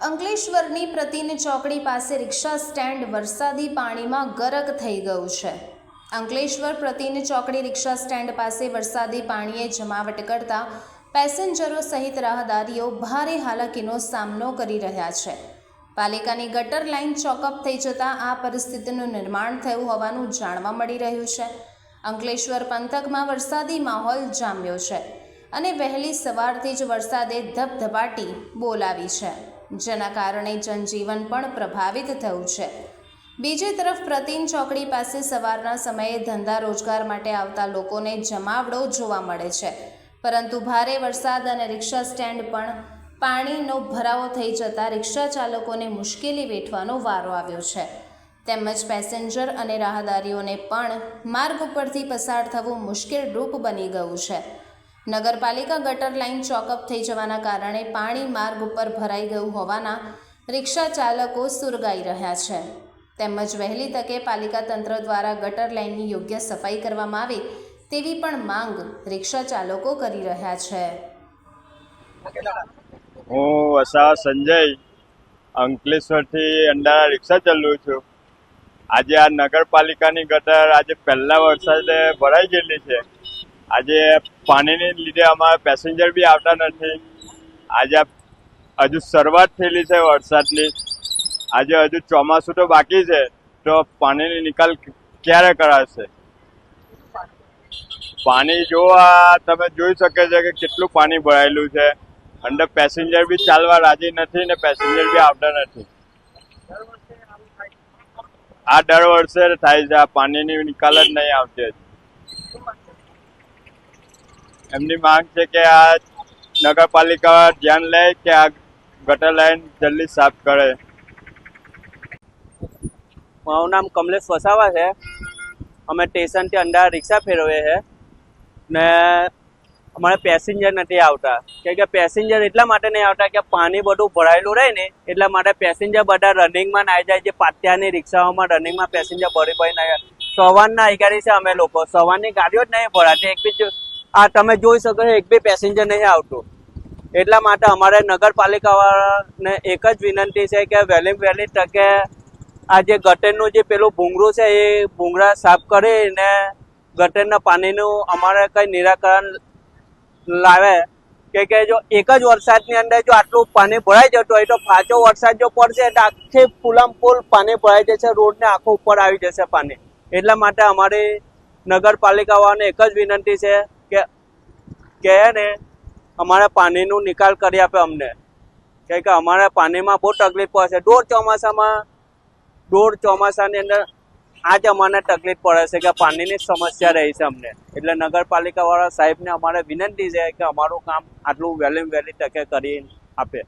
અંકલેશ્વરની પ્રતિને ચોકડી પાસે રિક્ષા સ્ટેન્ડ વરસાદી પાણીમાં ગરક થઈ ગયું છે. અંકલેશ્વર પ્રતિને ચોકડી રિક્ષા સ્ટેન્ડ પાસે વરસાદી પાણીએ જમાવટ કરતા પેસેન્જરો સહિત રાહદારીઓ ભારે હાલાકીનો સામનો કરી રહ્યા છે. પાલિકાની ગટર લાઇન ચોકઅપ થઈ જતાં આ પરિસ્થિતિનું નિર્માણ થયું હોવાનું જાણવા મળી રહ્યું છે. અંકલેશ્વર પંથકમાં વરસાદી માહોલ જામ્યો છે અને વહેલી સવારથી જ વરસાદે ધબધબાટી બોલાવી છે. જેના કારણે જનજીવન પણ પ્રભાવિત થયું છે. બીજી તરફ પ્રતિન ચોકડી પાસે સવારના સમયે ધંધા રોજગાર માટે આવતા લોકોને જમાવડો જોવા મળે છે. પરંતુ ભારે વરસાદ અને રિક્ષા સ્ટેન્ડ પણ પાણીનો ભરાવો થઈ જતાં રિક્ષા ચાલકોને મુશ્કેલી વેઠવાનો વારો આવ્યો છે. તેમજ પેસેન્જર અને રાહદારીઓને પણ માર્ગ ઉપરથી પસાર થવું મુશ્કેલરૂપ બની ગયું છે. નગરપાલિકા ગટર લાઇન ચોકઅપ થઈ જવાના કારણે પાણી માર્ગ ઉપર ભરાઈ ગયું હોવાના રિક્ષા ચાલકો સુરગાઈ રહ્યા છે. તેમજ વહેલી તકે પાલિકા તંત્ર દ્વારા ગટર લાઇનની યોગ્ય સફાઈ કરવામાં આવે તેવી પણ માંગ રિક્ષા ચાલકો કરી રહ્યા છે. હું વસા સંજય અંકલેશ્વરથી અંડારા રિક્ષા ચલું છું. આજે આ નગરપાલિકાની ગટર આજે પહેલા વરસાદે ભરાઈ ગયેલી છે. આજે પાણીને લીધે અમારા પેસેન્જર બી આવતા નથી. આજે હજુ શરૂઆત થયેલી છે વરસાદની. આજે હજુ ચોમાસું તો બાકી છે, તો પાણીની નિકાલ ક્યારે કરાશે? પાણી જો આ તમે જોઈ શકે છે કે કેટલું પાણી ભરાયેલું છે. અંદર પેસેન્જર બી ચાલવા રાજી નથી ને પેસેન્જર બી આવતા નથી. આ દર વર્ષે થાય છે, આ પાણીની નિકાલ જ નહીં આવતી. એમની માંગ છે કે આ નગરપાલિકા ધ્યાન લે કે આ ગટર લાઈન જલ્દી સાફ કરે. મારું નામ કમલેશ વસાવા છે. અમે સ્ટેશનથી અંડા રિક્ષા ફેરવીએ છે. ને અમારે પેસેન્જર નથી આવતા. કેમ કે પેસેન્જર એટલા માટે નહીં આવતા કે પાણી બધું ભરાયેલું રહે ને એટલા માટે પેસેન્જર બધા રનિંગમાં ના જાય જે પાત્યાની રિક્ષાઓમાં રનિંગમાં પેસેન્જર ભરી ભરી ના સવારના અધિકારી છે અમે લોકો, સવારની ગાડીઓ જ નહીં ભરાતી. એક બી જો- આ તમે જોઈ શકો છો, એક બી પેસેન્જર નહીં આવતું. એટલા માટે અમારે નગરપાલિકાવાળાને એક જ વિનંતી છે કે વહેલી વહેલી તકે આ જે ગટરનું જે પેલું ભૂંગળું છે, એ ભૂંગળા સાફ કરીને ગટરના પાણીનું અમારે કંઈ નિરાકરણ લાવે. કે કે જો એક જ વરસાદની અંદર જો આટલું પાણી ભરાઈ જતું હોય તો પાછો વરસાદ જો પડશે તો આખી ફૂલામ ફૂલ પાણી ભરાઈ જશે, રોડને આખો ઉપર આવી જશે પાણી. એટલા માટે અમારી નગરપાલિકાવાળાને એક જ વિનંતી છે કે કે ને, અમારે પાણીનું નિકાલ કરી આપે અમને. કેમ કે, અમારે પાણીમાં બહુ તકલીફ પડે છે. દોઢ ચોમાસામાં, દોઢ ચોમાસાની અંદર આજ અમારે તકલીફ પડે છે કે પાણીની સમસ્યા રહી છે અમને. એટલે નગરપાલિકા વાળા સાહેબને અમારે વિનંતી છે કે અમારું કામ આટલું વહેલી વહેલી તકે કરી આપે.